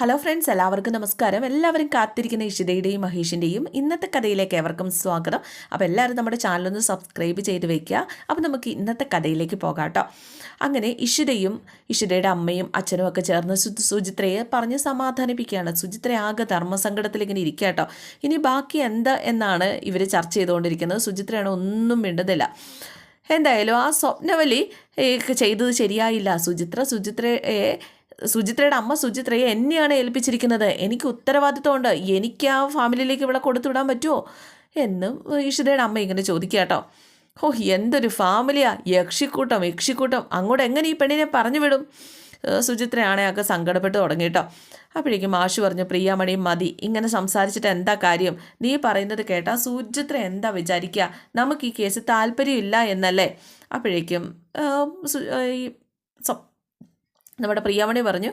Hello friends എല്ലാവർക്കും നമസ്കാരം. എല്ലാവരും കാത്തിരിക്കുന്ന ഇഷിതയുടെയും മഹേഷിന്റെയും ഇന്നത്തെ കഥയിലേക്ക് ഏവർക്കും സ്വാഗതം. അപ്പോൾ എല്ലാവരും നമ്മുടെ ചാനലൊന്ന് സബ്സ്ക്രൈബ് ചെയ്ത് വയ്ക്കുക. അപ്പോൾ നമുക്ക് ഇന്നത്തെ കഥയിലേക്ക് പോകാം കേട്ടോ. അങ്ങനെ ഇഷിതയും ഇഷിതയുടെ അമ്മയും അച്ഛനും ഒക്കെ ചേർന്ന് സുചിത്രയെ പറഞ്ഞ് സമാധാനിപ്പിക്കുകയാണ്. സുചിത്ര ആകെ ധർമ്മസങ്കടത്തിൽ ഇങ്ങനെ ഇരിക്കുക കേട്ടോ. ഇനി ബാക്കി എന്താ എന്നാണ് ഇവർ ചർച്ച ചെയ്തുകൊണ്ടിരിക്കുന്നത്. സുചിത്രയാണ് ഒന്നും മിണ്ടുന്നില്ല. എന്തായാലും ആ സ്വപ്നവലി ചെയ്തത് ശരിയായില്ല. സുചിത്ര സുചിത്രയെ സുചിത്രയുടെ അമ്മ സുചിത്രയെ എന്നെയാണ് ഏൽപ്പിച്ചിരിക്കുന്നത്. എനിക്ക് ഉത്തരവാദിത്വമുണ്ട്. എനിക്ക് ആ ഫാമിലിയിലേക്ക് ഇവിടെ കൊടുത്തുവിടാൻ പറ്റുമോ? എന്നും ഈശ്വരയുടെ അമ്മ ഇങ്ങനെ ചോദിക്കുക കേട്ടോ. ഓ എന്തൊരു ഫാമിലിയാ. യക്ഷിക്കൂട്ടം യക്ഷിക്കൂട്ടം. അങ്ങോട്ട് എങ്ങനെ ഈ പെണ്ണിനെ പറഞ്ഞു വിടും? സുചിത്രയാണെ ഒക്കെ സങ്കടപ്പെട്ട് തുടങ്ങി കേട്ടോ. അപ്പോഴേക്കും മാഷു പറഞ്ഞു പ്രിയാമണി മതി. ഇങ്ങനെ സംസാരിച്ചിട്ട് എന്താ കാര്യം? നീ പറയുന്നത് കേട്ടാ സുചിത്ര എന്താ വിചാരിക്കുക? നമുക്ക് ഈ കേസ് താല്പര്യമില്ല എന്നല്ലേ? അപ്പോഴേക്കും ഈ നമ്മുടെ പ്രിയാമണി പറഞ്ഞു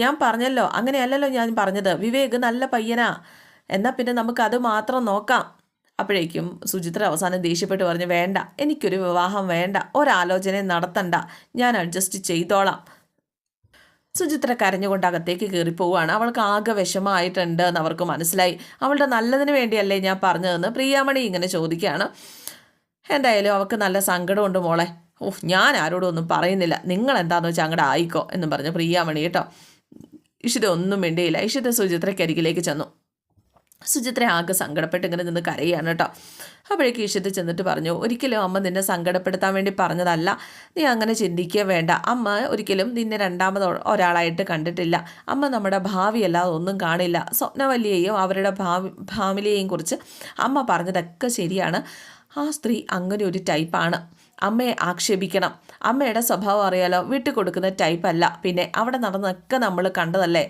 ഞാൻ പറഞ്ഞല്ലോ അങ്ങനെയല്ലല്ലോ ഞാൻ പറഞ്ഞത്. വിവേക് നല്ല പയ്യനാ. എന്നാൽ പിന്നെ നമുക്ക് അത് മാത്രം നോക്കാം. അപ്പോഴേക്കും സുചിത്ര അവസാനം ദേഷ്യപ്പെട്ട് പറഞ്ഞു വേണ്ട എനിക്കൊരു വിവാഹം വേണ്ട. ഒരാലോചനയും നടത്തണ്ട. ഞാൻ അഡ്ജസ്റ്റ് ചെയ്തോളാം. സുചിത്ര കരഞ്ഞുകൊണ്ട് അകത്തേക്ക് കയറി പോവുകയാണ് അവൾക്ക് ആകെ വിഷമമായിട്ടുണ്ട് എന്ന് അവർക്ക് മനസ്സിലായി. അവളുടെ നല്ലതിന് വേണ്ടിയല്ലേ ഞാൻ പറഞ്ഞതെന്ന് പ്രിയാമണി ഇങ്ങനെ ചോദിക്കുകയാണ്. എന്തായാലും അവൾക്ക് നല്ല സങ്കടമുണ്ട് മോളെ. ഓഹ് ഞാൻ ആരോടും ഒന്നും പറയുന്നില്ല. നിങ്ങൾ എന്താണെന്ന് വെച്ചാൽ അങ്ങോട്ട് ആയിക്കോ എന്ന് പറഞ്ഞ് പ്രിയാമണി കേട്ടോ. ഇഷിത ഒന്നും വേണ്ടിയില്ല ഇഷിത സുചിത്രയ്ക്ക് അരികിലേക്ക് ചെന്നു. സുചിത്ര ആകെ സങ്കടപ്പെട്ട് ഇങ്ങനെ നിന്ന് കരയാണ് കേട്ടോ. അപ്പോഴേക്ക് ഇഷിത ചെന്നിട്ട് പറഞ്ഞു ഒരിക്കലും അമ്മ നിന്നെ സങ്കടപ്പെടുത്താൻ വേണ്ടി പറഞ്ഞതല്ല. നീ അങ്ങനെ ചിന്തിക്കുക വേണ്ട. അമ്മ ഒരിക്കലും നിന്നെ രണ്ടാമത് ഒരാളായിട്ട് കണ്ടിട്ടില്ല. അമ്മ നമ്മുടെ ഭാവിയല്ലാതെ ഒന്നും കാണില്ല. സ്വപ്നവല്ലിയെയും അവരുടെ ഭാവി ഫാമിലിയെയും കുറിച്ച് അമ്മ പറഞ്ഞതൊക്കെ ശരിയാണ്. ആ സ്ത്രീ അങ്ങനെ ഒരു ടൈപ്പാണ് അമ്മയെ ആക്ഷേപിക്കണം. അമ്മയുടെ സ്വഭാവം അറിയാലോ വിട്ടു കൊടുക്കുന്ന ടൈപ്പല്ല പിന്നെ അവിടെ നടന്നൊക്കെ നമ്മൾ കണ്ടതല്ലേ?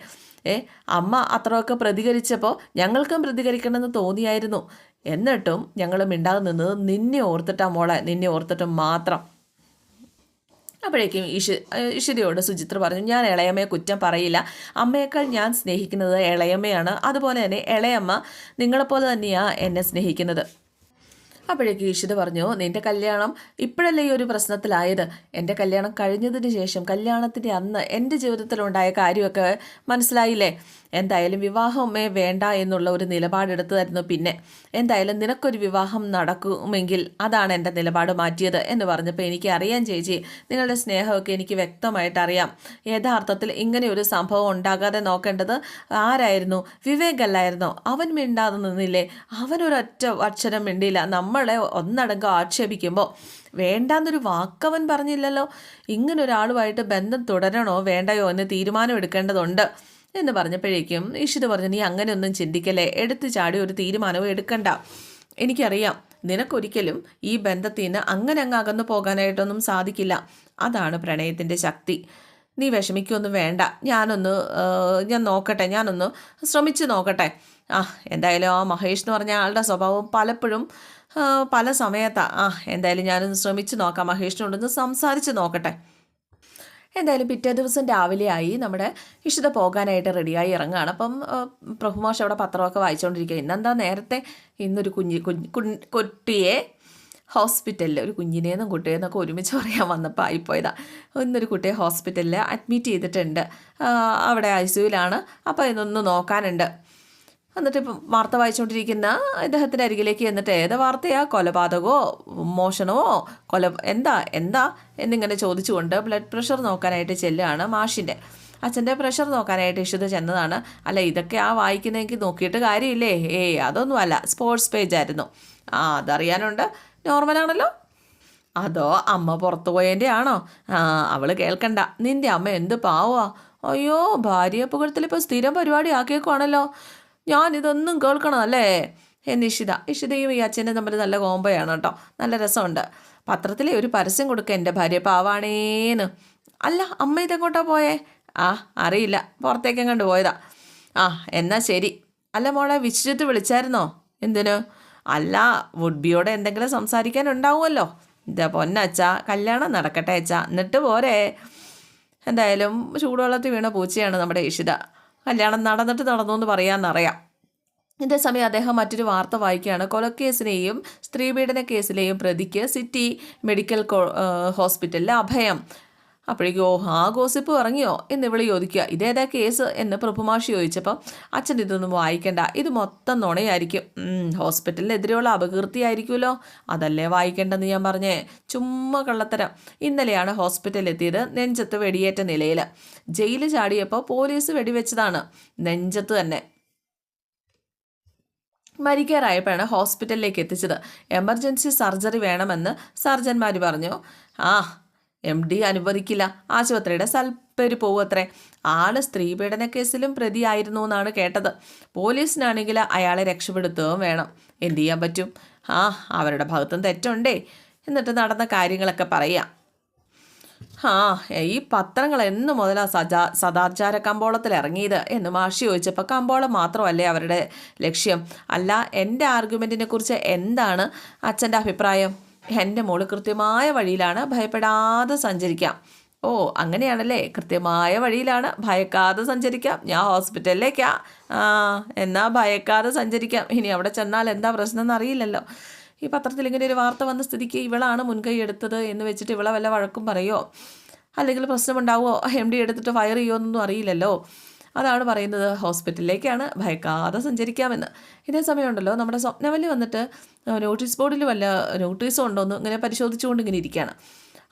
ഏ അമ്മ അത്രയൊക്കെ പ്രതികരിച്ചപ്പോൾ ഞങ്ങൾക്കും പ്രതികരിക്കണമെന്ന് തോന്നിയായിരുന്നു. എന്നിട്ടും ഞങ്ങൾ മിണ്ടാതെ നിന്നത് നിന്നെ ഓർത്തിട്ടാ മോളെ നിന്നെ ഓർത്തിട്ട് മാത്രം. അപ്പോഴേക്കും ഈശു ഈശ്വരിയോട് സുചിത്ര പറഞ്ഞു ഞാൻ ഇളയമ്മയെ കുറ്റം പറയില്ല. അമ്മയേക്കാൾ ഞാൻ സ്നേഹിക്കുന്നത് ഇളയമ്മയാണ്. അതുപോലെ തന്നെ ഇളയമ്മ നിങ്ങളെപ്പോലെ തന്നെയാണ് എന്നെ സ്നേഹിക്കുന്നത്. അപ്പോഴേക്ക് ഈശ്വര പറഞ്ഞു നിന്റെ കല്യാണം ഇപ്പോഴല്ലേ ഈ ഒരു പ്രശ്നത്തിലായത്? എന്റെ കല്യാണം കഴിഞ്ഞതിന് ശേഷം കല്യാണത്തിന്റെ അന്ന് എന്റെ ജീവിതത്തിലുണ്ടായ കാര്യമൊക്കെ മനസ്സിലായില്ലേ? എന്തായാലും വിവാഹമേ വേണ്ട എന്നുള്ള ഒരു നിലപാടെടുത്തതായിരുന്നു പിന്നെ. എന്തായാലും നിനക്കൊരു വിവാഹം നടക്കുമെങ്കിൽ അതാണ് എന്റെ നിലപാട് മാറ്റിയത് എന്ന് പറഞ്ഞപ്പോൾ എനിക്ക് അറിയാം ചേച്ചി. നിങ്ങളുടെ സ്നേഹമൊക്കെ എനിക്ക് വ്യക്തമായിട്ട് അറിയാം. യഥാർത്ഥത്തിൽ ഇങ്ങനെ ഒരു സംഭവം ഉണ്ടാകാതെ നോക്കേണ്ടത് ആരായിരുന്നു? വിവേക് അല്ലായിരുന്നോ? അവൻ മിണ്ടാതെ നിന്നില്ലേ? അവനൊരൊറ്റ അക്ഷരം മിണ്ടിയില്ല. നമ്മളെ ഒന്നടങ്കം ആക്ഷേപിക്കുമ്പോൾ വേണ്ടാന്നൊരു വാക്കവൻ പറഞ്ഞില്ലല്ലോ. ഇങ്ങനൊരാളുമായിട്ട് ബന്ധം തുടരണോ വേണ്ടയോ എന്ന് തീരുമാനം എടുക്കേണ്ടതുണ്ട് എന്ന് പറഞ്ഞപ്പോഴേക്കും ഇഷിത് പറഞ്ഞു നീ അങ്ങനെയൊന്നും ചിന്തിക്കല്ലേ? എടുത്തു ചാടി ഒരു തീരുമാനവും എടുക്കണ്ട. എനിക്കറിയാം നിനക്കൊരിക്കലും ഈ ബന്ധത്തിൽ നിന്ന് അങ്ങനെ അങ്ങ് അകന്നു പോകാനായിട്ടൊന്നും സാധിക്കില്ല. അതാണ് പ്രണയത്തിന്റെ ശക്തി. നീ വിഷമിക്കൊന്നും വേണ്ട. ഞാനൊന്ന് ഞാൻ നോക്കട്ടെ. ഞാനൊന്ന് ശ്രമിച്ചു നോക്കട്ടെ. ആ എന്തായാലും ആ മഹേഷ് എന്ന് പറഞ്ഞ ആളുടെ സ്വഭാവം പലപ്പോഴും പല സമയത്താണ് ആ എന്തായാലും ഞാനൊന്ന് ശ്രമിച്ചു നോക്കാം. മഹേഷിനോടൊന്ന് സംസാരിച്ച് നോക്കട്ടെ. എന്തായാലും പിറ്റേ ദിവസം രാവിലെ ആയി നമ്മുടെ ഇഷിത പോകാനായിട്ട് റെഡിയായി ഇറങ്ങുകയാണ് അപ്പം പ്രഭുമാഷ് അവിടെ പത്രമൊക്കെ വായിച്ചുകൊണ്ടിരിക്കുക ഇന്നെന്താ നേരത്തെ? ഇന്നൊരു കുഞ്ഞ് കുഞ്ഞ് കുട്ടിയെ ഹോസ്പിറ്റലിൽ ഒരു കുഞ്ഞിനെയെന്നും കുട്ടിയെന്നൊക്കെ ഒരുമിച്ച് പറയാൻ വന്നപ്പോൾ ആയിപ്പോയതാ. ഇന്നൊരു കുട്ടിയെ ഹോസ്പിറ്റലിൽ അഡ്മിറ്റ് ചെയ്തിട്ടുണ്ട്. അവിടെ ഐ സിയുലാണ് അപ്പോൾ ഇതൊന്ന് നോക്കാനുണ്ട്. എന്നിട്ട് ഇപ്പം വാർത്ത വായിച്ചുകൊണ്ടിരിക്കുന്ന ഇദ്ദേഹത്തിന്റെ അരികിലേക്ക് എന്നിട്ട് ഏത് വാർത്തയാ? കൊലപാതകമോ മോഷണമോ കൊല എന്താ എന്താ എന്നിങ്ങനെ ചോദിച്ചുകൊണ്ട് ബ്ലഡ് പ്രഷർ നോക്കാനായിട്ട് ചെല്ലുകയാണ് മാഷിന്റെ അച്ഛന്റെ പ്രഷർ നോക്കാനായിട്ട് ഇഷിത ചെന്നതാണ്. അല്ല ഇതൊക്കെ ആ വായിക്കുന്നതെങ്കിൽ നോക്കിയിട്ട് കാര്യമില്ലേ? ഏയ് അതൊന്നുമല്ല. സ്പോർട്സ് പേജ് ആയിരുന്നു. ആ അതറിയാനുണ്ട്. നോർമലാണല്ലോ അതോ അമ്മ പുറത്തു പോയതിന്റെ ആണോ ആ അവൾ കേൾക്കണ്ട. നിന്റെ അമ്മ എന്ത് പാവാ? അയ്യോ ഭാര്യ പുകഴത്തിൽ ഇപ്പോൾ സ്ഥിരം പരിപാടി ആക്കിയേക്കുവാണല്ലോ. ഞാൻ ഇതൊന്നും കേൾക്കണം അല്ലേ എന്ന് ഇഷിത ഇഷിതയും ഈ അച്ഛനും തമ്മിൽ നല്ല കോമ്പയാണ് കേട്ടോ. നല്ല രസമുണ്ട്. പത്രത്തിലെ ഒരു പരസ്യം കൊടുക്കുക എന്റെ ഭാര്യ പാവാണേന്ന്. അല്ല അമ്മ ഇതെങ്ങോട്ടാ പോയേ? ആ അറിയില്ല. പുറത്തേക്കും കണ്ടു പോയതാ. ആ എന്നാ ശരി. അല്ല മോളെ വിശ്വജിത്ത് വിളിച്ചായിരുന്നോ? എന്തിനു? അല്ല വുഡ്ബിയോടെ എന്തെങ്കിലും സംസാരിക്കാനുണ്ടാവുമല്ലോ. ഇതാ പൊന്നച്ച കല്യാണം നടക്കട്ടെ അച്ഛ എന്നിട്ട് പോരെ. എന്തായാലും ചൂടുവെള്ളത്തിൽ വീണ പൂച്ചയാണ് നമ്മുടെ ഇഷിത കല്യാണം നടന്നിട്ട് നടന്നു എന്ന് പറയാമെന്നറിയാം ഇതേ സമയം അദ്ദേഹം മറ്റൊരു വാർത്ത വായിക്കുകയാണ്. കൊലക്കേസിനെയും സ്ത്രീപീഡന കേസിലെയും പ്രതിക്ക് സിറ്റി മെഡിക്കൽ ഹോസ്പിറ്റലിൽ അഭയം. അപ്പോഴേക്കും ഓ ആ ഗോസിപ്പ് ഇറങ്ങിയോ? എന്ന് ഇവൾ ചോദിക്കുക. ഇതേതാ കേസ്? എന്ന് പ്രഭുമാഷി ചോദിച്ചപ്പോൾ അച്ഛൻ ഇതൊന്നും വായിക്കണ്ട. ഇത് മൊത്തം നുണയായിരിക്കും. ഹോസ്പിറ്റലിനെതിരെയുള്ള അപകീർത്തിയായിരിക്കുമല്ലോ അതല്ലേ വായിക്കേണ്ടെന്ന് ഞാൻ പറഞ്ഞേ. ചുമ്മാ കള്ളത്തരം. ഇന്നലെയാണ് ഹോസ്പിറ്റലിൽ എത്തിയത് നെഞ്ചത്ത് വെടിയേറ്റ നിലയിൽ ജയിലിൽ ചാടിയപ്പോൾ പോലീസ് വെടിവെച്ചതാണ്. നെഞ്ചത്ത് തന്നെ. മരിക്കാറായപ്പോഴാണ് ഹോസ്പിറ്റലിലേക്ക് എത്തിച്ചത്. എമർജൻസി സർജറി വേണമെന്ന് സർജന്മാർ പറഞ്ഞു. ആ എം ഡി അനുവദിക്കില്ല. ആശുപത്രിയുടെ സൽപ്പേര് പോവത്രേ ആൾ സ്ത്രീപീഡന കേസിലും പ്രതിയായിരുന്നു എന്നാണ് കേട്ടത്. പോലീസിനാണെങ്കിൽ അയാളെ രക്ഷപ്പെടുത്തുകയും വേണം. എന്തു ചെയ്യാൻ പറ്റും? ആ അവരുടെ ഭാഗത്തും തെറ്റുണ്ടേ. എന്നിട്ട് നടന്ന കാര്യങ്ങളൊക്കെ പറയാം ആ ഈ പത്രങ്ങൾ എന്ന് മുതലാ സജാ സദാചാര കമ്പോളത്തിൽ ഇറങ്ങിയത് എന്ന് മാഷി ചോദിച്ചപ്പോൾ കമ്പോളം മാത്രമല്ലേ അവരുടെ ലക്ഷ്യം. അല്ല എന്റെ ആർഗ്യുമെന്റിനെ കുറിച്ച് എന്താണ് അച്ഛന്റെ അഭിപ്രായം? എന്റെ മോൾ കൃത്യമായ വഴിയിലാണ് ഭയപ്പെടാതെ സഞ്ചരിക്കാം. ഓ അങ്ങനെയാണല്ലേ? കൃത്യമായ വഴിയിലാണ് ഭയക്കാതെ സഞ്ചരിക്കാം. ഞാൻ ഹോസ്പിറ്റലിലേക്കാ. എന്നാൽ ഭയക്കാതെ സഞ്ചരിക്കാം. ഇനി അവിടെ ചെന്നാൽ എന്താ പ്രശ്നം എന്നറിയില്ലല്ലോ ഈ പത്രത്തിൽ ഇങ്ങനെ ഒരു വാർത്ത വന്ന സ്ഥിതിക്ക് ഇവളാണ് മുൻകൈ എടുത്തത് എന്ന് വെച്ചിട്ട് ഇവളെ വല്ല വഴക്കും പറയോ? അല്ലെങ്കിൽ പ്രശ്നമുണ്ടാവുമോ എം ഡി എടുത്തിട്ട് ഫയർ ചെയ്യുമോ എന്നൊന്നും അറിയില്ലല്ലോ. അതാണ് പറയുന്നത് ഹോസ്പിറ്റലിലേക്കാണ് ഭയക്കാതെ സഞ്ചരിക്കാമെന്ന്. ഇതേ സമയമുണ്ടല്ലോ നമ്മുടെ സ്വപ്നവല്ലി വന്നിട്ട് നോട്ടീസ് ബോർഡിൽ വല്ല നോട്ടീസും ഉണ്ടോ എന്ന് ഇങ്ങനെ പരിശോധിച്ചുകൊണ്ട് ഇങ്ങനെ ഇരിക്കുകയാണ്.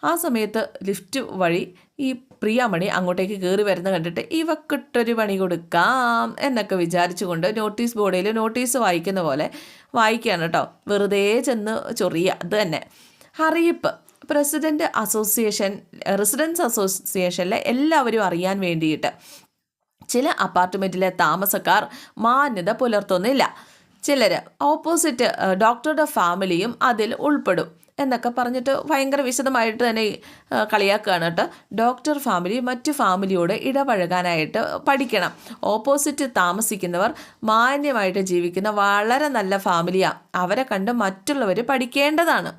ആ സമയത്ത് ലിഫ്റ്റ് വഴി ഈ പ്രിയാമണി അങ്ങോട്ടേക്ക് കയറി വരുന്ന കണ്ടിട്ട് ഇവക്കിട്ടൊരു പണി കൊടുക്കാം എന്നൊക്കെ വിചാരിച്ചുകൊണ്ട് നോട്ടീസ് ബോർഡിൽ നോട്ടീസ് വായിക്കുന്ന പോലെ വായിക്കുകയാണ് കേട്ടോ. വെറുതെ ചെന്ന് ചൊറിയ അത് തന്നെ. അറിയിപ്പ്. പ്രസിഡന്റ് അസോസിയേഷൻ റെസിഡൻസ് അസോസിയേഷനിലെ എല്ലാവരും അറിയാൻ വേണ്ടിയിട്ട്. ചില അപ്പാർട്ട്മെന്റിലെ താമസക്കാർ മാന്യത പുലർത്തുന്നില്ല. ചിലർ ഓപ്പോസിറ്റ് ഡോക്ടറുടെ ഫാമിലിയും അതിൽ ഉൾപ്പെടും എന്നൊക്കെ പറഞ്ഞിട്ട് ഭയങ്കര വിശദമായിട്ട് തന്നെ കളിയാക്കുകയാണ് കേട്ടോ. ഡോക്ടർ ഫാമിലി മറ്റു ഫാമിലിയോട് ഇടപഴകാനായിട്ട് പഠിക്കണം. ഓപ്പോസിറ്റ് താമസിക്കുന്നവർ മാന്യമായിട്ട് ജീവിക്കുന്ന വളരെ നല്ല ഫാമിലിയാണ് അവരെ കണ്ട് മറ്റുള്ളവർ പഠിക്കേണ്ടതാണ്.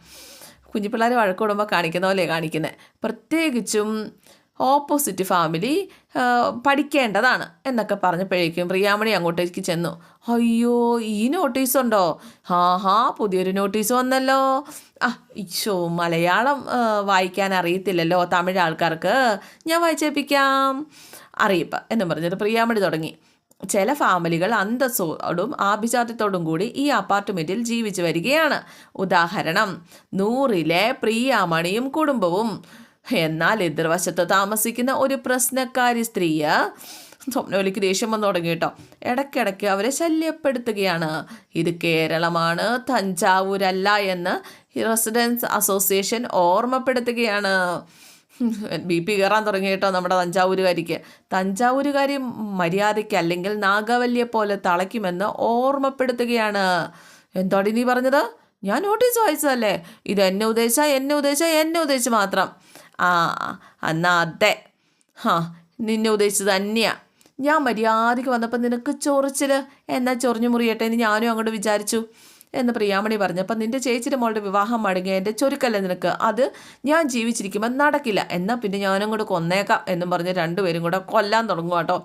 കുഞ്ഞിപ്പിള്ളേർ വഴക്കൂടുമ്പോൾ കാണിക്കുന്ന പോലെ കാണിക്കുന്നത് പ്രത്യേകിച്ചും ഓപ്പോസിറ്റ് ഫാമിലി പഠിക്കേണ്ടതാണ് എന്നൊക്കെ പറഞ്ഞപ്പോഴേക്കും പ്രിയാമണി അങ്ങോട്ടേക്ക് ചെന്നു. അയ്യോ ഈ നോട്ടീസ് ഉണ്ടോ ഹാ ഹാ പുതിയൊരു നോട്ടീസ് വന്നല്ലോ. ആ ഇച്ചോ മലയാളം വായിക്കാൻ അറിയത്തില്ലല്ലോ തമിഴ് ആൾക്കാർക്ക്. ഞാൻ വായിച്ചേപ്പിക്കാം അറിയിപ്പ് എന്ന് പറഞ്ഞിട്ട് പ്രിയാമണി തുടങ്ങി. ചില ഫാമിലികൾ അന്തസ്സോടും ആഭിജാത്യത്തോടും കൂടി ഈ അപ്പാർട്ട്മെന്റിൽ ജീവിച്ചു വരികയാണ്. ഉദാഹരണം നൂറിലെ പ്രിയാമണിയും കുടുംബവും. എന്നാൽ എതിർവശത്ത് താമസിക്കുന്ന ഒരു പ്രശ്നക്കാരി സ്ത്രീയ സ്വപ്നവലിക്ക് ദേഷ്യം വന്നു തുടങ്ങി കേട്ടോ. ഇടയ്ക്കിടയ്ക്ക് അവരെ ശല്യപ്പെടുത്തുകയാണ്. ഇത് കേരളമാണ് തഞ്ചാവൂരല്ല എന്ന് റെസിഡൻസ് അസോസിയേഷൻ ഓർമ്മപ്പെടുത്തുകയാണ്. ബി പി കയറാൻ തുടങ്ങി കേട്ടോ നമ്മുടെ തഞ്ചാവൂരുകാരിക്ക്. തഞ്ചാവൂരുകാരി മര്യാദയ്ക്ക് അല്ലെങ്കിൽ നാഗവല്യെ പോലെ തളയ്ക്കുമെന്ന് ഓർമ്മപ്പെടുത്തുകയാണ്. എന്തോടി നീ പറഞ്ഞത്? ഞാൻ നോട്ടീസ് വായിച്ചതല്ലേ? ഇത് എന്നെ ഉദ്ദേശിച്ച എന്നെ ഉദ്ദേശിച്ച എന്നെ ഉദ്ദേശിച്ച് മാത്രം. ആ എന്നാ അതെ. ഹാ നിന്നെ ഉദ്ദേശിച്ചത് തന്നെയാ. ഞാൻ മര്യാദയ്ക്ക് വന്നപ്പോൾ നിനക്ക് ചൊറിച്ചിൽ എന്നാൽ ചൊറിഞ്ഞു മുറിയട്ടെ എന്ന് ഞാനും അങ്ങോട്ട് വിചാരിച്ചു. എന്ന് പ്രിയാമണി പറഞ്ഞപ്പോൾ നിന്റെ ചേച്ചിയുടെ മോളുടെ വിവാഹം മടങ്ങിയ എന്റെ ചൊരുക്കല്ല നിനക്ക്? അത് ഞാൻ ജീവിച്ചിരിക്കുമ്പോൾ നടക്കില്ല. എന്നാൽ പിന്നെ ഞാനും കൂടെ കൊന്നേക്കാം എന്നും പറഞ്ഞ് രണ്ടുപേരും കൂടെ കൊല്ലാൻ തുടങ്ങും കേട്ടോ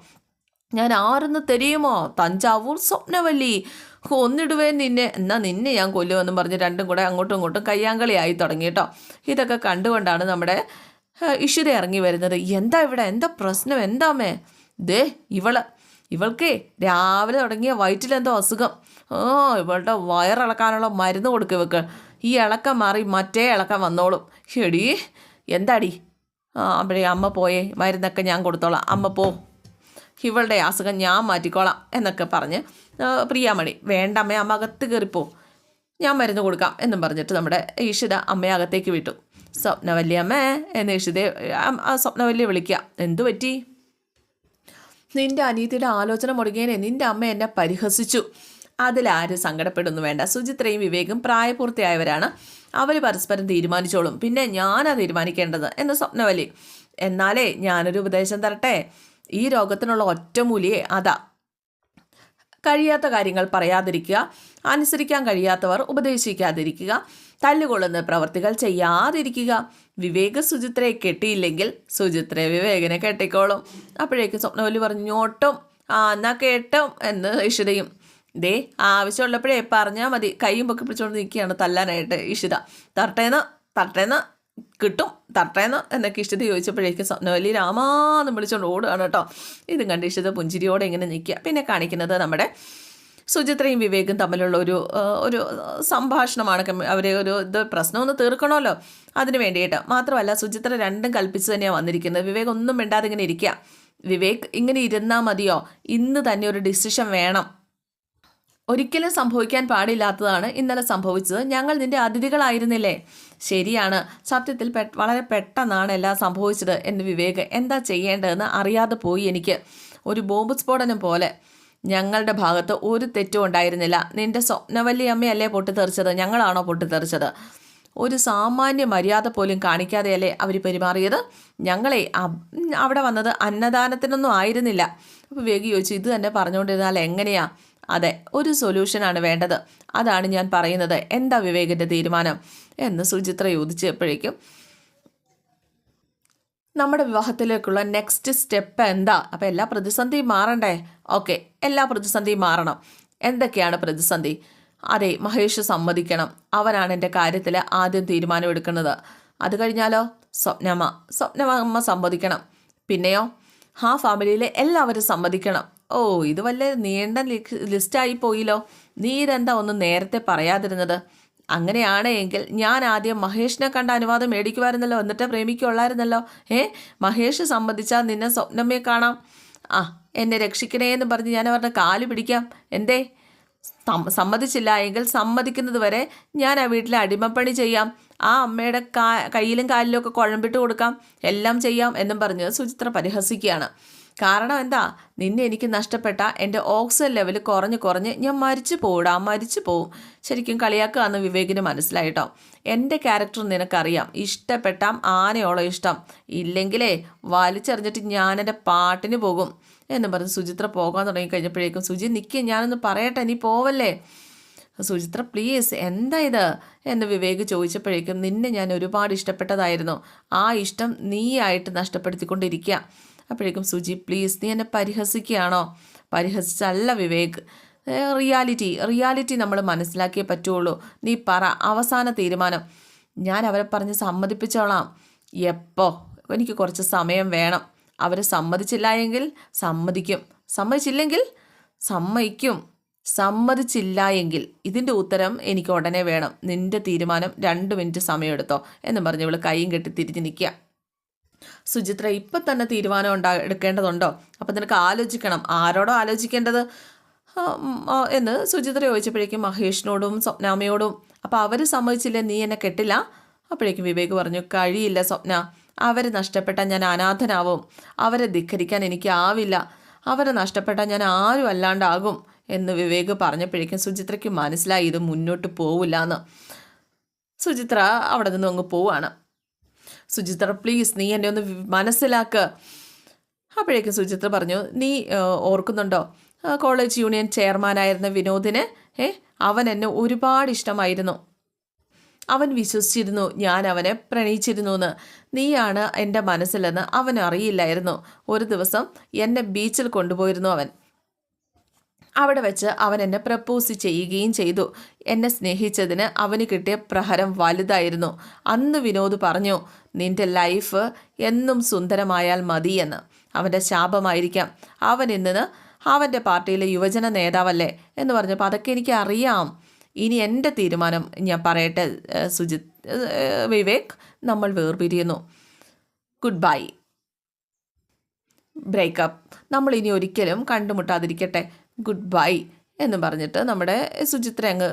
ഞാൻ ആരെന്ന് തെരയുമോ? തഞ്ചാവൂർ സ്വപ്നവല്ലി. ഒന്നിടുവേ നിന്നെ. എന്നാൽ നിന്നെ ഞാൻ കൊല്ലുമെന്നും പറഞ്ഞ് രണ്ടും കൂടെ അങ്ങോട്ടും ഇങ്ങോട്ടും കയ്യാങ്കളിയായി തുടങ്ങി കേട്ടോ ഇതൊക്കെ കണ്ടുകൊണ്ടാണ് നമ്മുടെ ഇഷിത ഇറങ്ങി വരുന്നത്. എന്താ ഇവിടെ? എന്താ പ്രശ്നം? എന്താമേ ദേ ഇവൾ. ഇവൾക്കേ രാവിലെ തുടങ്ങിയ വയറ്റിലെന്തോ അസുഖം. ഓ ഇവളുടെ വയറിളക്കാനുള്ള മരുന്ന് കൊടുക്കുക ഇവക്ക്. ഈ ഇളക്കം മാറി മറ്റേ ഇളക്കം വന്നോളും. എടി എന്താടി? ആ അപ്പോഴേ അമ്മ പോയേ. മരുന്നൊക്കെ ഞാൻ കൊടുത്തോളാം. അമ്മ പോ. ഇവളുടെ അസുഖം ഞാൻ മാറ്റിക്കോളാം എന്നൊക്കെ പറഞ്ഞ് പ്രിയാമണി വേണ്ട അമ്മ അമ്മ അകത്ത് കയറിപ്പോ. ഞാൻ മരുന്ന് കൊടുക്കാം എന്നും പറഞ്ഞിട്ട് നമ്മുടെ ഈഷിത അമ്മയെ അകത്തേക്ക് വിട്ടു. സ്വപ്നവല്യമ്മ എന്ന് ഈഷിതയെ സ്വപ്നവല്യ വിളിക്കുക എന്തു പറ്റി? നിന്റെ അനീതിയുടെ ആലോചന മുടങ്ങിയനെ നിന്റെ അമ്മ എന്നെ പരിഹസിച്ചു. അതിലാരും സങ്കടപ്പെടുന്നു വേണ്ട. സുചിത്രയും വിവേകും പ്രായപൂർത്തിയായവരാണ്. അവർ പരസ്പരം തീരുമാനിച്ചോളും. പിന്നെ ഞാനാ തീരുമാനിക്കേണ്ടത്? എന്ന് സ്വപ്നവലി എന്നാലേ ഞാനൊരു ഉപദേശം തരട്ടെ. ഈ രോഗത്തിനുള്ള ഒറ്റമൂലിയെ അതാ. കഴിയാത്ത കാര്യങ്ങൾ പറയാതിരിക്കുക അനുസരിക്കാൻ കഴിയാത്തവർ ഉപദേശിക്കാതിരിക്കുക തല്ലുകൊള്ളുന്ന പ്രവർത്തികൾ ചെയ്യാതിരിക്കുക. വിവേക സുചിത്രയെ കെട്ടിയില്ലെങ്കിൽ സുചിത്ര വിവേകനെ കെട്ടിക്കോളും. അപ്പോഴേക്കും സ്വപ്നവലി പറഞ്ഞോട്ടും ആ എന്നാ കേട്ടോ എന്ന് ഇഷിതയും ദേ ആവശ്യമുള്ളപ്പോഴേ പറഞ്ഞാൽ മതി. കൈയും പൊക്കി പിടിച്ചുകൊണ്ട് നിൽക്കുകയാണ് തല്ലാനായിട്ട് ഇഷിത. തട്ടേന്ന് തരട്ടേന്ന്. കിട്ടും. തട്ടേന്ന് എന്നൊക്കെ ഇഷ്ടത ചോദിച്ചപ്പോഴേക്കും സ്വപ്നവല്ലി രാമാന്ന് വിളിച്ചുകൊണ്ട് ഓടുകയാണ് കേട്ടോ. ഇതും കണ്ട് ഇഷ്ടത പുഞ്ചിരിയോടെ ഇങ്ങനെ നിൽക്കുക. പിന്നെ കാണിക്കുന്നത് നമ്മുടെ സുചിത്രയും വിവേകും തമ്മിലുള്ള ഒരു ഒരു സംഭാഷണമാണ്. അവരെ ഒരു ഇത് പ്രശ്നമൊന്ന് തീർക്കണമല്ലോ. അതിന് വേണ്ടിയിട്ട് മാത്രമല്ല സുചിത്ര രണ്ടും കൽപ്പിച്ച് തന്നെയാണ് വന്നിരിക്കുന്നത്. വിവേക് ഒന്നും വേണ്ടാതെ ഇങ്ങനെ ഇരിക്കുക. വിവേക് ഇങ്ങനെ ഇരുന്നാൽ മതിയോ? ഇന്ന് തന്നെ ഒരു ഡിസിഷൻ വേണം. ഒരിക്കലും സംഭവിക്കാൻ പാടില്ലാത്തതാണ് ഇന്നലെ സംഭവിച്ചത്. ഞങ്ങൾ നിന്റെ അതിഥികളായിരുന്നില്ലേ? ശരിയാണ്. സത്യത്തിൽ പെ വളരെ പെട്ടെന്നാണ് എല്ലാം സംഭവിച്ചത് എന്ന് വിവേക് എന്താ ചെയ്യേണ്ടതെന്ന് അറിയാതെ പോയി എനിക്ക്. ഒരു ബോംബ് സ്ഫോടനം പോലെ. ഞങ്ങളുടെ ഭാഗത്ത് ഒരു തെറ്റും ഉണ്ടായിരുന്നില്ല. നിന്റെ സ്വപ്നവല്ലി അമ്മയല്ലേ പൊട്ടിത്തെറിച്ചത്? ഞങ്ങളാണോ പൊട്ടിത്തെറിച്ചത്? ഒരു സാമാന്യ മര്യാദ പോലും കാണിക്കാതെയല്ലേ അവർ പെരുമാറിയത്? ഞങ്ങളെ അവിടെ വന്നത് അന്നദാനത്തിനൊന്നും ആയിരുന്നില്ല. അപ്പോൾ വേഗം ചോദിച്ചു ഇത് തന്നെ പറഞ്ഞുകൊണ്ടിരുന്നാൽ എങ്ങനെയാ? അതെ ഒരു സൊല്യൂഷനാണ് വേണ്ടത്. അതാണ് ഞാൻ പറയുന്നത്. എന്താ വിവേകിന്റെ തീരുമാനം? എന്ന് സുചിത്ര ചോദിച്ചപ്പോഴേക്കും നമ്മുടെ വിവാഹത്തിലേക്കുള്ള നെക്സ്റ്റ് സ്റ്റെപ്പ് എന്താ? അപ്പം എല്ലാ പ്രതിസന്ധിയും മാറണ്ടേ? ഓക്കെ എല്ലാ പ്രതിസന്ധിയും മാറണം. എന്തൊക്കെയാണ് പ്രതിസന്ധി? അതെ മഹേഷ് സമ്മതിക്കണം. അവനാണ് എന്റെ കാര്യത്തിൽ ആദ്യം തീരുമാനമെടുക്കുന്നത് അത് കഴിഞ്ഞാലോ? സ്വപ്നമ്മ സ്വപ്നമ്മ സമ്മതിക്കണം. പിന്നെയോ? ആ ഫാമിലിയിലെ എല്ലാവരും സമ്മതിക്കണം. ഓ ഇത് വല്ല നീണ്ട ലിസ്റ്റായി പോയില്ലോ. നീ ഇതെന്താ ഒന്നും നേരത്തെ പറയാതിരുന്നത്? അങ്ങനെയാണ് എങ്കിൽ ഞാൻ ആദ്യം മഹേഷിനെ കണ്ട അനുവാദം മേടിക്കുമായിരുന്നല്ലോ എന്നിട്ട് പ്രേമിക്കുള്ളായിരുന്നല്ലോ. ഏ മഹേഷ് സംബന്ധിച്ചാൽ നിന്നെ സ്വപ്നമേ കാണാം. ആ എന്നെ രക്ഷിക്കണേ എന്ന് പറഞ്ഞ് ഞാൻ അവരുടെ കാൽ പിടിക്കാം. എന്തേ? സമ്മതിച്ചില്ല എങ്കിൽ സമ്മതിക്കുന്നത് വരെ ഞാൻ ആ വീട്ടിലെ അടിമപ്പണി ചെയ്യാം. ആ അമ്മയുടെ കാ കയ്യിലും കാലിലും ഒക്കെ കുഴമ്പിട്ട് കൊടുക്കാം. എല്ലാം ചെയ്യാം എന്നും പറഞ്ഞ് സുചിത്ര പരിഹസിക്കുകയാണ്. കാരണം എന്താ? നിന്നെ എനിക്ക് നഷ്ടപ്പെട്ട എന്റെ ഓക്സിജൻ ലെവൽ കുറഞ്ഞ് കുറഞ്ഞ് ഞാൻ മരിച്ചു പോടാ മരിച്ചു പോവും. ശരിക്കും കളിയാക്കുക എന്ന് വിവേകിന് മനസ്സിലായിട്ടോ? എന്റെ ക്യാരക്ടർ നിനക്കറിയാം. ഇഷ്ടപ്പെട്ട ആനയോളം ഇഷ്ടം. ഇല്ലെങ്കിലേ വലിച്ചെറിഞ്ഞിട്ട് ഞാനെന്റെ പാട്ടിന് പോകും. എന്ന് പറഞ്ഞ് സുചിത്ര പോകാൻ തുടങ്ങി കഴിഞ്ഞപ്പോഴേക്കും സുജി നിൽക്കുക ഞാനൊന്ന് പറയട്ടെ നീ പോവല്ലേ? സുചിത്ര പ്ലീസ് എന്താ ഇത്? എന്ന് വിവേക് ചോദിച്ചപ്പോഴേക്കും നിന്നെ ഞാൻ ഒരുപാട് ഇഷ്ടപ്പെട്ടതായിരുന്നു. ആ ഇഷ്ടം നീയായിട്ട് നഷ്ടപ്പെടുത്തിക്കൊണ്ടിരിക്കുക അപ്പോഴേക്കും സുജി പ്ലീസ് നീ എന്നെ പരിഹസിക്കുകയാണോ? പരിഹസിച്ചല്ല വിവേക്. റിയാലിറ്റി റിയാലിറ്റി നമ്മൾ മനസ്സിലാക്കിയേ പറ്റുള്ളൂ. നീ പറ അവസാന തീരുമാനം. ഞാൻ അവരെ പറഞ്ഞ് സമ്മതിപ്പിച്ചോളാം. എപ്പോ? എനിക്ക് കുറച്ച് സമയം വേണം. അവർ സമ്മതിച്ചില്ല എങ്കിൽ? സമ്മതിക്കും. സമ്മതിച്ചില്ലെങ്കിൽ? സമ്മതിക്കും. സമ്മതിച്ചില്ല എങ്കിൽ? ഇതിന്റെ ഉത്തരം എനിക്ക് ഉടനെ വേണം. നിന്റെ തീരുമാനം രണ്ട് മിനിറ്റ് സമയമെടുത്തോ. എന്ന് പറഞ്ഞ് ഇവൾ കൈയും കെട്ടി തിരിഞ്ഞ് നിൽക്കുക. സുചിത്ര ഇപ്പം തന്നെ തീരുമാനം ഉണ്ടാ എടുക്കേണ്ടതുണ്ടോ? അപ്പം നിനക്ക് ആലോചിക്കണം. ആരോടോ ആലോചിക്കേണ്ടത്? എന്ന് സുചിത്ര ചോദിച്ചപ്പോഴേക്കും മഹേഷിനോടും സ്വപ്നാമയോടും അപ്പോൾ അവർ സമ്മതിച്ചില്ല? നീ എന്നെ കെട്ടില്ല? അപ്പോഴേക്കും വിവേക് പറഞ്ഞു കഴിയില്ല സ്വപ്ന. അവരെ നഷ്ടപ്പെട്ടാൽ ഞാൻ അനാഥനാവും. അവരെ ധിക്കരിക്കാൻ എനിക്ക് ആവില്ല. അവരെ നഷ്ടപ്പെട്ടാൽ ഞാൻ ആരും അല്ലാണ്ടാകും. എന്ന് വിവേക് പറഞ്ഞപ്പോഴേക്കും സുചിത്രയ്ക്ക് മനസ്സിലായി ഇത് മുന്നോട്ട് പോവില്ല എന്ന് സുചിത്ര അവിടെ നിന്ന് അങ്ങ് പോവാണ്. സുചിത്ര പ്ലീസ് നീ എന്നെ ഒന്ന് മനസ്സിലാക്ക്. അപ്പോഴേക്കും സുചിത്ര പറഞ്ഞു നീ ഓർക്കുന്നുണ്ടോ? കോളേജ് യൂണിയൻ ചെയർമാനായിരുന്ന വിനോദിന് ഏ അവൻ എന്നെ ഒരുപാട് ഇഷ്ടമായിരുന്നു. അവൻ വിശ്വസിച്ചിരുന്നു ഞാൻ അവനെ പ്രണയിച്ചിരുന്നു എന്ന് നീയാണ് എന്റെ മനസ്സിലെന്ന് അവൻ അറിയില്ലായിരുന്നു ഒരു ദിവസം എന്നെ ബീച്ചിൽ കൊണ്ടുപോയിരുന്നു അവൻ. അവിടെ വെച്ച് അവൻ എന്നെ പ്രപ്പോസ് ചെയ്യുകയും ചെയ്തു. എന്നെ സ്നേഹിച്ചതിന് അവന് കിട്ടിയ പ്രഹരം വലുതായിരുന്നു. അന്ന് വിനോദ് പറഞ്ഞു നിന്റെ ലൈഫ് എന്നും സുന്ദരമായാൽ മതിയെന്ന്. അവന്റെ ശാപമായിരിക്കാം. അവൻ ഇന്ന് അവന്റെ പാർട്ടിയിലെ യുവജന നേതാവല്ലേ? എന്ന് പറഞ്ഞപ്പോൾ അതൊക്കെ എനിക്ക് അറിയാം. ഇനി എന്റെ തീരുമാനം ഞാൻ പറയട്ടെ സുജിത് വിവേക്. നമ്മൾ വേർപിരിയുന്നു. ഗുഡ് ബൈ ബ്രേക്കപ്പ് നമ്മൾ ഇനി ഒരിക്കലും കണ്ടുമുട്ടാതിരിക്കട്ടെ. ഗുഡ് ബൈ എന്ന് പറഞ്ഞിട്ട് നമ്മുടെ സുചിത്ര അങ്ങ്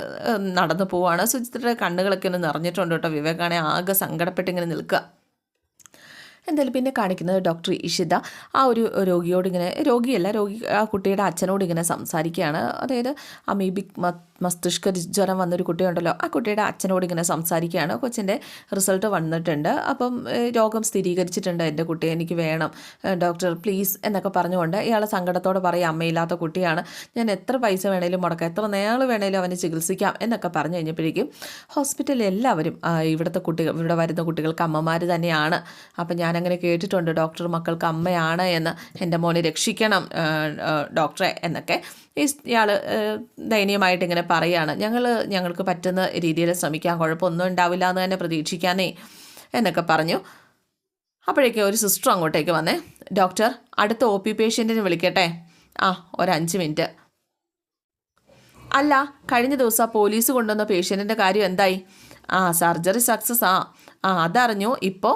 നടന്നു പോവാണ്. സുചിത്രയുടെ കണ്ണുകളൊക്കെ ഒന്ന് നിറഞ്ഞിട്ടുണ്ട് കേട്ടോ വിവേകാണെ. ആകെ സങ്കടപ്പെട്ട് ഇങ്ങനെ നിൽക്കുക. എന്തായാലും പിന്നെ കാണിക്കുന്നത് ഡോക്ടർ ഇഷിത ആ ഒരു രോഗിയോട് ഇങ്ങനെ രോഗിയല്ല രോഗി ആ കുട്ടിയുടെ അച്ഛനോട് ഇങ്ങനെ സംസാരിക്കുകയാണ്. അതായത് അമീബിക് മസ്തിഷ്ക ജ്വരം വന്നൊരു കുട്ടിയുണ്ടല്ലോ ആ കുട്ടിയുടെ അച്ഛനോട് ഇങ്ങനെ സംസാരിക്കുകയാണ്. കൊച്ചിന്റെ റിസൾട്ട് വന്നിട്ടുണ്ട്. അപ്പം രോഗം സ്ഥിരീകരിച്ചിട്ടുണ്ട് എന്റെ കുട്ടിയെ എനിക്ക് വേണം ഡോക്ടർ പ്ലീസ് എന്നൊക്കെ പറഞ്ഞുകൊണ്ട് ഇയാൾ സങ്കടത്തോടെ പറയും അമ്മയില്ലാത്ത കുട്ടിയാണ്. ഞാൻ എത്ര പൈസ വേണേലും മുടക്കാം എത്ര നേരം വേണേലും അവനെ ചികിത്സിക്കാം എന്നൊക്കെ പറഞ്ഞു കഴിഞ്ഞപ്പോഴേക്കും ഹോസ്പിറ്റലിൽ എല്ലാവരും ഇവിടുത്തെ കുട്ടികൾ ഇവിടെ വരുന്ന കുട്ടികൾക്ക് അമ്മമാർ തന്നെയാണ്. അപ്പം ഞാനങ്ങനെ കേട്ടിട്ടുണ്ട്. ഡോക്ടർ മക്കൾക്ക് അമ്മയാണ് എന്ന് എന്റെ മോനെ രക്ഷിക്കണം ഡോക്ടറെ എന്നൊക്കെ ഈ ഇയാൾ ദയനീയമായിട്ട് ഇങ്ങനെ പറയുകയാണ് ഞങ്ങൾ ഞങ്ങൾക്ക് പറ്റുന്ന രീതിയിൽ ശ്രമിക്കാൻ കുഴപ്പമൊന്നും ഉണ്ടാവില്ല എന്ന് തന്നെ പ്രതീക്ഷിക്കാനേ എന്നൊക്കെ പറഞ്ഞു. അപ്പോഴേക്കും ഒരു സിസ്റ്റർ അങ്ങോട്ടേക്ക് വന്നേ. ഡോക്ടർ അടുത്ത ഒ പി പേഷ്യന്റിനെ വിളിക്കട്ടെ. ആ ഒരഞ്ച് മിനിറ്റ്. അല്ല കഴിഞ്ഞ ദിവസം പോലീസ് കൊണ്ടുവന്ന പേഷ്യന്റിന്റെ കാര്യം എന്തായി? ആ സർജറി സക്സസ്. ആ ആ അതറിഞ്ഞു. ഇപ്പോൾ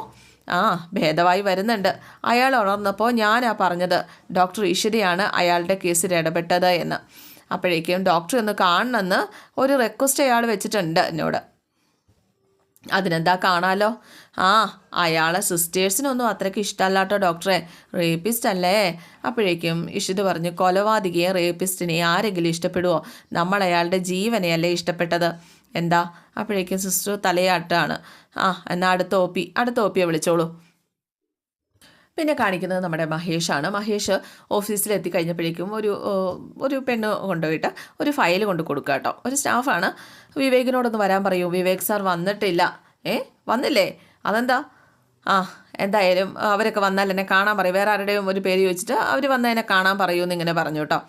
ആ ഭേദമായി വരുന്നുണ്ട്. അയാൾ ഉണർന്നപ്പോൾ ഞാനാ പറഞ്ഞത് ഡോക്ടർ ഈശ്വരിയാണ് അയാളുടെ കേസിൽ ഇടപെട്ടത് എന്ന്. അപ്പോഴേക്കും ഡോക്ടർ ഒന്ന് കാണണമെന്ന് ഒരു റിക്വസ്റ്റ് അയാൾ വെച്ചിട്ടുണ്ട് എന്നോട്. അതിനെന്താ കാണാലോ? ആ അയാളെ സിസ്റ്റേഴ്സിനൊന്നും അത്രയ്ക്ക് ഇഷ്ടമല്ലാട്ടോ ഡോക്ടറെ. റേപ്പിസ്റ്റ് അല്ലേ? അപ്പോഴേക്കും ഇഷിത് പറഞ്ഞു കൊലപാതകയെ റേപ്പിസ്റ്റിനെ ആരെങ്കിലും ഇഷ്ടപ്പെടുവോ? നമ്മൾ അയാളുടെ ജീവനെയല്ലേ ഇഷ്ടപ്പെട്ടത്? എന്താ? അപ്പോഴേക്കും സിസ്റ്റർ തലയാട്ടാണ്. ആ എന്നാൽ അടുത്ത ഒ പി അടുത്ത ഒ വിളിച്ചോളൂ. പിന്നെ കാണിക്കുന്നത് നമ്മുടെ മഹേഷാണ്. മഹേഷ് ഓഫീസിൽ എത്തിക്കഴിഞ്ഞപ്പോഴേക്കും ഒരു ഒരു പെണ്ണ് കൊണ്ടുപോയിട്ട് ഒരു ഫയൽ കൊണ്ട് കൊടുക്കുക കേട്ടോ. ഒരു സ്റ്റാഫാണ്. വിവേകിനോടൊന്ന് വരാൻ പറയൂ. വിവേക് സാർ വന്നിട്ടില്ല. ഏ വന്നില്ലേ? അതെന്താ? ആ എന്തായാലും അവരൊക്കെ വന്നാൽ എന്നെ കാണാൻ പറയും. വേറെ ആരുടെയും ഒരു പേര് ചോദിച്ചിട്ട് അവർ വന്നാൽ എന്നെ കാണാൻ പറയൂ എന്നിങ്ങനെ പറഞ്ഞു കേട്ടോ.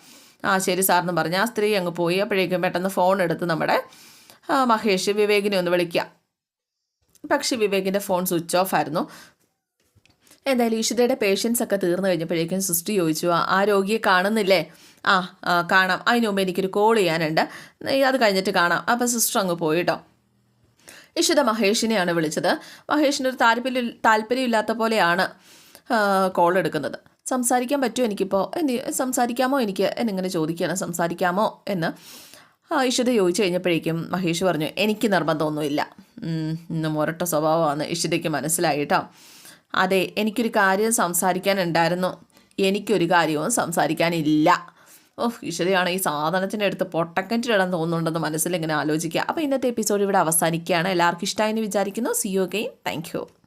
ആ ശരി സാറെന്ന് പറഞ്ഞ് ആ സ്ത്രീ അങ്ങ് പോയി. അപ്പോഴേക്കും പെട്ടെന്ന് ഫോൺ എടുത്ത് നമ്മുടെ മഹേഷ് വിവേകിനെ ഒന്ന് വിളിക്കുക പക്ഷേ വിവേകിന്റെ ഫോൺ സ്വിച്ച് ഓഫ് ആയിരുന്നു. എന്തായാലും ഈശ്വരയുടെ പേഷ്യൻസ് ഒക്കെ തീർന്നു കഴിഞ്ഞപ്പോഴേക്കും സിസ്റ്റർ ചോദിച്ചു "ആ, രോഗിയെ കാണുന്നില്ലേ? ആ കാണാം. അതിന് മുമ്പ് എനിക്കൊരു കോൾ ചെയ്യാനുണ്ട്. അത് കഴിഞ്ഞിട്ട് കാണാം. അപ്പോൾ സിസ്റ്റർ അങ്ങ് പോയിട്ടോ ഇഷിത മഹേഷിനെയാണ് വിളിച്ചത്. മഹേഷിന് ഒരു താല്പര്യം താല്പര്യമില്ലാത്ത പോലെയാണ് കോൾ എടുക്കുന്നത്. സംസാരിക്കാൻ പറ്റുമോ എനിക്കിപ്പോൾ എന്ത് സംസാരിക്കാമോ എനിക്ക്? എന്നിങ്ങനെ ചോദിക്കുകയാണ്. സംസാരിക്കാമോ? എന്ന് ഇഷിത ചോദിച്ചു കഴിഞ്ഞപ്പോഴേക്കും മഹേഷ് പറഞ്ഞു എനിക്ക് നിർബന്ധമൊന്നുമില്ല. ഇന്ന് മുരട്ട സ്വഭാവമാണ്. ഇഷിതയ്ക്ക് മനസ്സിലായിട്ടോ. അതെ എനിക്കൊരു കാര്യം സംസാരിക്കാനുണ്ടായിരുന്നു. എനിക്കൊരു കാര്യവും സംസാരിക്കാനില്ല. ഓഹ് ഈശ്വരയാണ് ഈ സാധനത്തിന്റെ അടുത്ത് പൊട്ടക്കന്റിലിടാൻ തോന്നുന്നുണ്ടെന്ന് മനസ്സിൽ ഇങ്ങനെ ആലോചിക്കുക. അപ്പോൾ ഇന്നത്തെ എപ്പിസോഡ് ഇവിടെ അവസാനിക്കുകയാണ്. എല്ലാവർക്കും ഇഷ്ടമായി എന്ന് വിചാരിക്കുന്നു സി യു ഗെയിം താങ്ക്